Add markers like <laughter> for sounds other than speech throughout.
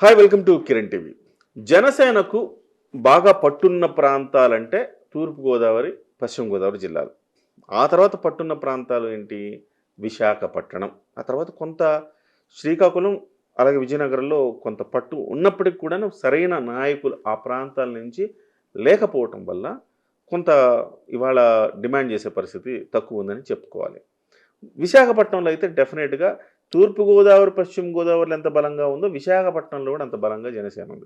Hi welcome to Kiran TV. జనసేనకు బాగా పట్టున్న ప్రాంతాలంటే తూర్పుగోదావరి పశ్చిమ గోదావరి జిల్లాలు. ఆ తర్వాత పట్టున్న ప్రాంతాలు ఏంటి? విశాఖపట్నం. ఆ తర్వాత కొంత శ్రీకాకుళం అలాగే విజయనగరంలో కొంత పట్టు ఉన్నప్పటికీ కూడా సరైన నాయకులు ఆ ప్రాంతాల నుంచి లేకపోవటం వల్ల కొంత ఇవాళ డిమాండ్ చేసే పరిస్థితి తక్కువ ఉందని చెప్పుకోవాలి. విశాఖపట్నంలో అయితే డెఫినెట్గా తూర్పు గోదావరి పశ్చిమ గోదావరిలో ఎంత బలంగా ఉందో విశాఖపట్నంలో కూడా అంత బలంగా జనసేన ఉంది.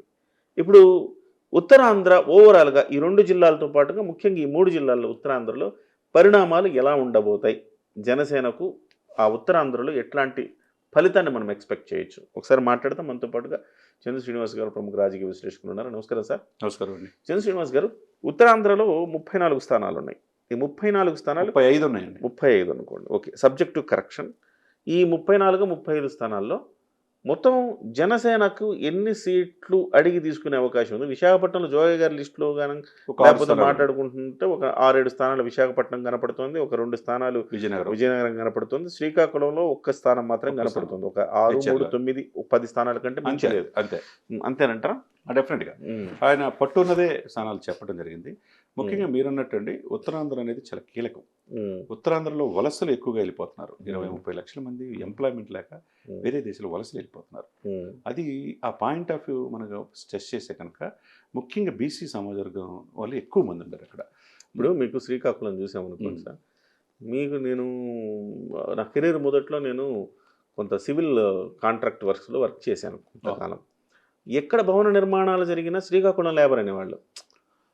ఇప్పుడు ఉత్తరాంధ్ర ఓవరాల్గా ఈ రెండు జిల్లాలతో పాటుగా ముఖ్యంగా ఈ మూడు జిల్లాల్లో ఉత్తరాంధ్రలో పరిణామాలు ఎలా ఉండబోతాయి? జనసేనకు ఆ ఉత్తరాంధ్రలో ఎట్లాంటి ఫలితాన్ని మనం ఎక్స్పెక్ట్ చేయొచ్చు? ఒకసారి మాట్లాడతాం మనతో పాటుగా చంద్ర శ్రీనివాస్ గారు ప్రముఖ రాజకీయ విశ్లేషకులు ఉన్నారు. నమస్కారం సార్. నమస్కారం అండి. చంద్ర శ్రీనివాస్ గారు ఉత్తరాంధ్రలో ముప్పై నాలుగు స్థానాలు ఉన్నాయి. ఈ ముప్పై నాలుగు స్థానాలు ముప్పై ఐదు ఉన్నాయండి. ముప్పై ఐదు అనుకోండి. ఓకే. సబ్జెక్ట్ కరెక్షన్ ఈ ముప్పై నాలుగు ముప్పై ఐదు స్థానాల్లో మొత్తం జనసేనకు ఎన్ని సీట్లు అడిగి తీసుకునే అవకాశం ఉంది? విశాఖపట్నంలో జోగయ్య గారి లిస్టులో కానీ లేకపోతే. మాట్లాడుకుంటుంటే ఒక ఆరేడు స్థానాలు విశాఖపట్నం కనపడుతుంది ఒక రెండు స్థానాలు విజయనగరం. విజయనగరం కనపడుతుంది శ్రీకాకుళంలో ఒక్క స్థానం మాత్రం. కనపడుతుంది. ఒక ఆరు. మూడు తొమ్మిది పది స్థానాల కంటే అంతే మించి లేదు. అంతే. అంతేనంటారా? డెఫినెట్గా ఉమ్, ఆయన పట్టున్నదే స్థానాలు చెప్పడం జరిగింది. ముఖ్యంగా మీరు అన్నట్టండి ఉత్తరాంధ్ర అనేది చాలా కీలకం. ఉత్తరాంధ్రలో వలసలు ఎక్కువగా వెళ్ళిపోతున్నారు. ఇరవై. ముప్పై లక్షల మంది ఎంప్లాయ్మెంట్ లేక వేరే దేశాలు వలసలు వెళ్ళిపోతున్నారు. అది ఆ పాయింట్ ఆఫ్ వ్యూ మనకు స్ట్రెస్ చేస్తే కనుక ముఖ్యంగా బీసీ సమాజవర్గం వాళ్ళు ఎక్కువ మంది ఉన్నారు అక్కడ. ఇప్పుడు మీకు శ్రీకాకుళం చూసామనుకోండి. సార్. మీకు నేను నా కెరీర్ మొదట్లో నేను కొంత సివిల్ కాంట్రాక్ట్ వర్క్స్లో వర్క్ చేశాను కొంతకాలం. ఎక్కడ భవన నిర్మాణాలు జరిగినా శ్రీకాకుళం లేబర్ అనేవాళ్ళు.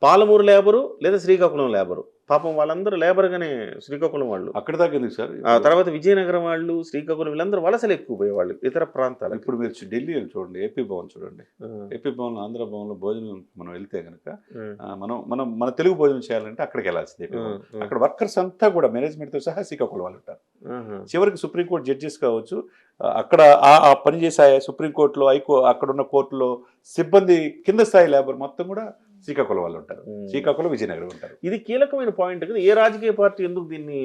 పాలమూరు లేబరు లేదా శ్రీకాకుళం లేబరు? పాపం వాళ్ళందరూ లేబర్గానే శ్రీకాకుళం వాళ్ళు. అక్కడ దాకా ఎందుకు సార్? ఆ తర్వాత విజయనగరం వాళ్ళు శ్రీకాకుళం వీళ్ళందరూ వలసలు ఎక్కువ పోయేవాళ్ళు ఇతర ప్రాంతాలకు. ఇప్పుడు మీరు ఢిల్లీ చూడండి ఏపీ భవన్ చూడండి. ఏపీ భవన్ ఆంధ్ర భవన్లో భోజనం మనం వెళ్తే కనుక మనం మనం మన తెలుగు భోజనం చేయాలంటే అక్కడికి వెళ్ళాల్సిందే అక్కడ వర్కర్స్ అంతా కూడా మేనేజ్మెంట్తో సహా శ్రీకాకుళం వాళ్ళు ఉంటారు. చివరికి సుప్రీంకోర్టు జడ్జెస్ కావచ్చు అక్కడ ఆ ఆ పని చేసే సుప్రీంకోర్టులో హైకో అక్కడ ఉన్న కోర్టులో సిబ్బంది కింద స్థాయి లేబర్ మొత్తం కూడా శ్రీకాకుళం వాళ్ళు ఉంటారు. శ్రీకాకుళం విజయనగరం ఉంటారు. ఇది కీలకమైన పాయింట్ కదా. ఏ రాజకీయ పార్టీ ఎందుకు దీన్ని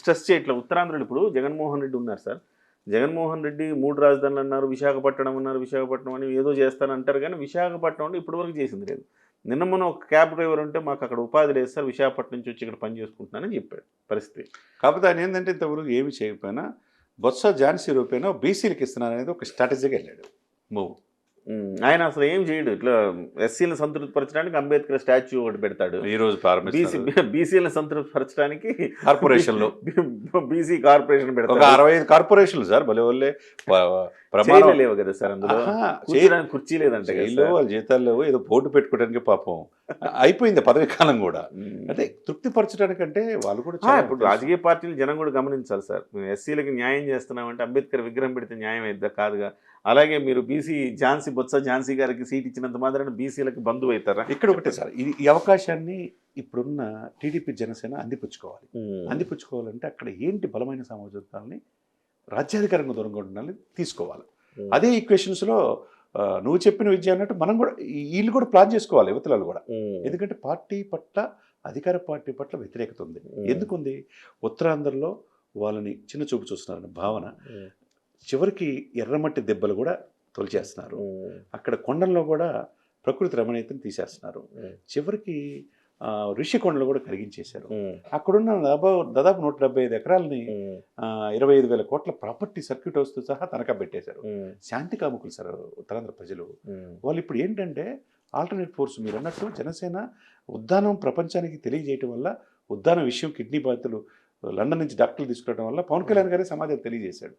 స్ట్రెస్ చేయట్లేదు ఉత్తరాంధ్రలో ఇప్పుడు జగన్మోహన్ రెడ్డి ఉన్నారు సార్. జగన్మోహన్ రెడ్డి మూడు రాజధానులు అన్నారు విశాఖపట్నం అన్నారు విశాఖపట్నం అని ఏదో చేస్తానంటారు కానీ విశాఖపట్నం అంటే ఇప్పటివరకు చేసింది లేదు. నిన్న మొన్న ఒక క్యాబ్ డ్రైవర్ ఉంటే మాకు అక్కడ ఉపాధి లేదు సార్ విశాఖపట్నం నుంచి వచ్చి ఇక్కడ పని చేసుకుంటున్నానని చెప్పాడు పరిస్థితి. కాకపోతే ఆయన ఏంటంటే ఇంతవరకు ఏమి చేయకపోయినా బొత్స ఝాన్సీ రూపేనా బీసీలకు ఇస్తున్నారు అనేది ఒక స్ట్రాటజీగా వెళ్ళాడు. మూవ్ ఆయన అసలు ఏం చేయడు. ఇట్లా ఎస్సీలను సంతృప్తిపరచడానికి అంబేద్కర్ స్టాచ్యూ ఒకటి పెడతాడు. ఈ రోజు బీసీ బీసీలను సంతృప్తిపరచడానికి కార్పొరేషన్లో. <laughs> బీసీ కార్పొరేషన్ పెడతాడు. అరవై ఐదు కార్పొరేషన్లు సార్ భలే వాళ్ళే. ప్రమాణం. లేవు కదా సార్ అందులో? కూర్చోడానికి కుర్చీ లేదంటే. వాళ్ళ జీతాలు లేవు. ఏదో బోర్డు పెట్టుకోవడానికి పాపం. అయిపోయింది పదవి కాలం కూడా. అంటే తృప్తిపరచడానికంటే వాళ్ళు కూడా ఇప్పుడు రాజకీయ పార్టీలు జనం కూడా గమనించాలి సార్. మేము ఎస్సీలకి న్యాయం చేస్తున్నామంటే అంబేద్కర్ విగ్రహం పెడితే న్యాయం అయిద్దా? కాదుగా. అలాగే మీరు బీసీ ఝాన్సీ బొత్స ఝాన్సీ గారికి సీట్ ఇచ్చినంత మాత్రాన బీసీలకి బంధువు అవుతారా ఇక్కడ ఒకటే సార్ ఇది ఈ అవకాశాన్ని ఇప్పుడున్న టీడీపీ జనసేన అందిపుచ్చుకోవాలి ఉమ్. అందిపుచ్చుకోవాలంటే అక్కడ ఏంటి బలమైన సమాజాన్ని రాజ్యాధికారంగా దూరంగా ఉండాలి తీసుకోవాలి ఉమ్. అదే ఈక్వేషన్స్లో నువ్వు చెప్పిన విద్య అన్నట్టు మనం కూడా వీళ్ళు కూడా ప్లాన్ చేసుకోవాలి యువతలు కూడా ఉమ్. ఎందుకంటే పార్టీ పట్ల అధికార పార్టీ పట్ల వ్యతిరేకత ఉంది. ఎందుకుంది ఉత్తరాంధ్రలో వాళ్ళని చిన్న చూపు చూస్తున్నారన్న భావన. చివరికి ఎర్రమట్టి దెబ్బలు కూడా తొలిచేస్తున్నారు. అక్కడ కొండల్లో కూడా ప్రకృతి రమణీయతను తీసేస్తున్నారు. చివరికి ఆ, ఋషికొండలు కూడా కరిగించేశారు. అక్కడున్న దాదాపు దాదాపు నూట డెబ్బై ఐదు ఎకరాలని ఇరవై ఐదు వేల కోట్ల ప్రాపర్టీ సర్క్యూట్ వస్తూ సహా తనఖా పెట్టేశారు. శాంతి కాముకులు సార్ ఉత్తరాంధ్ర ప్రజలు. వాళ్ళు ఇప్పుడు ఏంటంటే ఆల్టర్నేట్ ఫోర్స్ మీరు అన్నట్టు జనసేన ఉద్దానం ప్రపంచానికి తెలియజేయటం వల్ల ఉద్దాన విషయం కిడ్నీ బాధితులు లండన్ నుంచి డాక్టర్లు తీసుకురావడం వల్ల పవన్ కళ్యాణ్ గారే సమాజానికి తెలియజేశాడు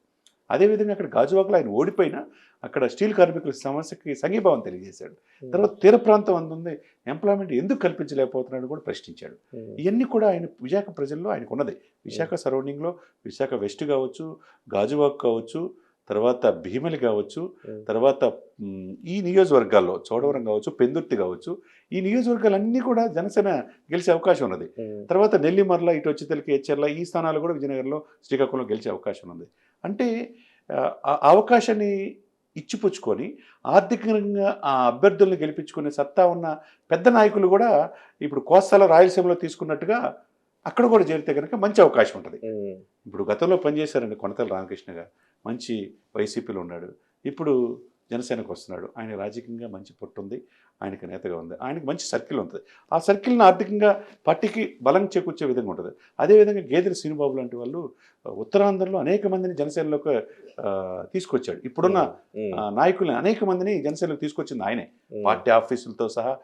అదేవిధంగా అక్కడ గాజువాకలో ఆయన ఓడిపోయినా అక్కడ స్టీల్ కార్మికుల సమస్యకి సంఘీభావం తెలియజేశాడు. తర్వాత తీర ప్రాంతం అందుంది. ఎంప్లాయ్మెంట్ ఎందుకు కల్పించలేకపోతున్నాడు కూడా ప్రశ్నించాడు. ఉమ్. ఇవన్నీ కూడా ఆయన విశాఖ ప్రజల్లో ఆయనకు ఉన్నది విశాఖ సరౌండింగ్లో విశాఖ వెస్ట్ కావచ్చు గాజువాక్ కావచ్చు తర్వాత భీమిలి కావచ్చు. తర్వాత ఈ నియోజకవర్గాల్లో చోడవరం కావచ్చు పెందుర్తి కావచ్చు ఈ నియోజకవర్గాలన్నీ కూడా జనసేన గెలిచే అవకాశం ఉన్నది. తర్వాత నెల్లిమర్ల ఇటు వచ్చి తెలికి హెచ్చర్ల ఈ స్థానాలు కూడా విజయనగరంలో శ్రీకాకుళంలో గెలిచే అవకాశం ఉంది అంటే ఆ అవకాశాన్ని ఇచ్చిపుచ్చుకొని ఆర్థికంగా ఆ అభ్యర్థుల్ని గెలిపించుకునే సత్తా ఉన్న పెద్ద నాయకులు కూడా ఇప్పుడు కోస్తాల రాయలసీమలో తీసుకున్నట్టుగా అక్కడ కూడా చేరితే కనుక మంచి అవకాశం ఉంటుంది. ఇప్పుడు గతంలో పనిచేశారండి కొనతల రామకృష్ణ గారు మంచి వైసీపీలో ఉన్నాడు. ఇప్పుడు జనసేనకు వస్తున్నాడు. ఆయన రాజకీయంగా మంచి పట్టు ఉంది. ఆయనకి నేతగా ఉంది. ఆయనకి మంచి సర్కిల్ ఉంటుంది. ఆ సర్కిల్ని ఆర్థికంగా పార్టీకి బలం చేకూర్చే విధంగా ఉంటుంది. అదేవిధంగా గేదెల శ్రీనిబాబు లాంటి వాళ్ళు ఉత్తరాంధ్రలో అనేక మందిని జనసేనలోకి తీసుకొచ్చాడు. ఇప్పుడున్న నాయకుల్ని అనేక మందిని జనసేనకు తీసుకొచ్చింది ఆయనే. పార్టీ ఆఫీసులతో సహా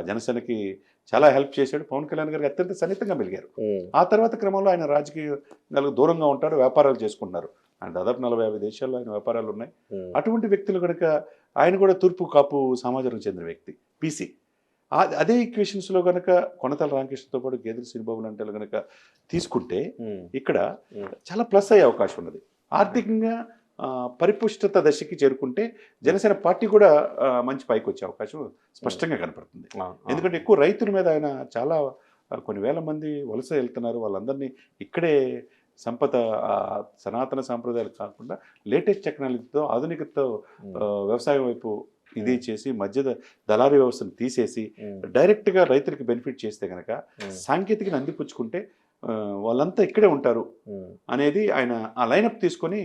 జనసేనకి చాలా హెల్ప్ చేశాడు. పవన్ కళ్యాణ్ గారికి అత్యంత సన్నిహితంగా మెలిగారు. ఆ తర్వాత క్రమంలో ఆయన రాజకీయాలకు దూరంగా ఉంటాడు. వ్యాపారాలు చేసుకుంటున్నారు. ఆయన దాదాపు నలభై యాభై దేశాల్లో ఆయన వ్యాపారాలు ఉన్నాయి. అటువంటి వ్యక్తులు కనుక ఆయన కూడా తూర్పు కాపు సమాజానికి చెందిన వ్యక్తి పీసీ అదే ఈక్వేషన్స్లో కనుక కొనతల రామకృష్ణతో పాటు గేదెల శ్రీబాబు లాంటి కనుక తీసుకుంటే ఇక్కడ. చాలా ప్లస్ అయ్యే అవకాశం ఉన్నది. ఆర్థికంగా పరిపుష్టత దశకి చేరుకుంటే జనసేన పార్టీ కూడా మంచి పైకి వచ్చే అవకాశం స్పష్టంగా కనపడుతుంది. ఎందుకంటే ఎక్కువ రైతుల మీద ఆయన చాలా కొన్ని వేల మంది వలస వెళ్తున్నారు. వాళ్ళందరినీ ఇక్కడే సంపద సనాతన సాంప్రదాయాలు కాకుండా లేటెస్ట్ టెక్నాలజీతో ఆధునికతతో ఉమ్, ఆ, వ్యవసాయం వైపు ఇది చేసి మధ్య దళారీ వ్యవస్థను తీసేసి డైరెక్ట్గా రైతులకు బెనిఫిట్ చేస్తే కనుక సాంకేతికను అందిపుచ్చుకుంటే వాళ్ళంతా ఇక్కడే ఉంటారు అనేది ఆయన ఆ లైనప్ తీసుకొని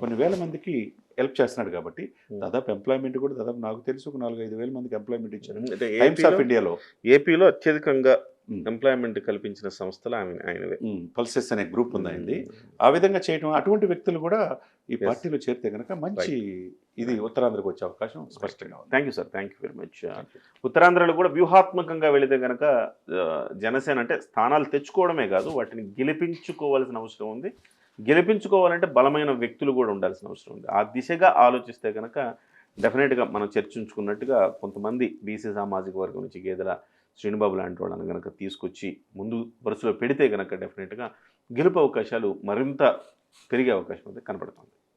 కొన్ని వేల మందికి హెల్ప్ చేస్తున్నాడు కాబట్టి. దాదాపు ఎంప్లాయ్మెంట్ కూడా దాదాపు నాకు తెలిసి ఒక నాలుగు ఐదు వేల మందికి ఎంప్లాయ్మెంట్ ఇచ్చారు. టైమ్స్ ఆఫ్ ఏపీలో ఇండియాలో. ఏపీలో అత్యధికంగా. ఎంప్లాయ్మెంట్ కల్పించిన సంస్థలు ఆయన ఆయనవే. పల్సెస్ అనే గ్రూప్ ఉంది ఆయనది ఆ విధంగా చేయడం అటువంటి వ్యక్తులు కూడా ఈ. పార్టీలో చేరితే కనుక మంచి ఇది ఉత్తరాంధ్రకు వచ్చే అవకాశం స్పష్టంగా ఉంది. Thank you sir thank you very much ఉత్తరాంధ్రలో కూడా వ్యూహాత్మకంగా వెళితే కనుక జనసేన అంటే స్థానాలు తెచ్చుకోవడమే కాదు వాటిని గెలిపించుకోవాల్సిన అవసరం ఉంది. గెలిపించుకోవాలంటే బలమైన వ్యక్తులు కూడా ఉండాల్సిన అవసరం ఉంది. ఆ దిశగా ఆలోచిస్తే కనుక డెఫినెట్గా మనం చర్చించుకున్నట్టుగా కొంతమంది బీసీ సామాజిక వర్గం నుంచి గేదెల శ్రీనుబాబు లాంటి వాళ్ళని కనుక తీసుకొచ్చి ముందు వరుసలో పెడితే కనుక డెఫినెట్గా గెలుపు అవకాశాలు మరింత పెరిగే అవకాశం అయితే కనపడుతుంది.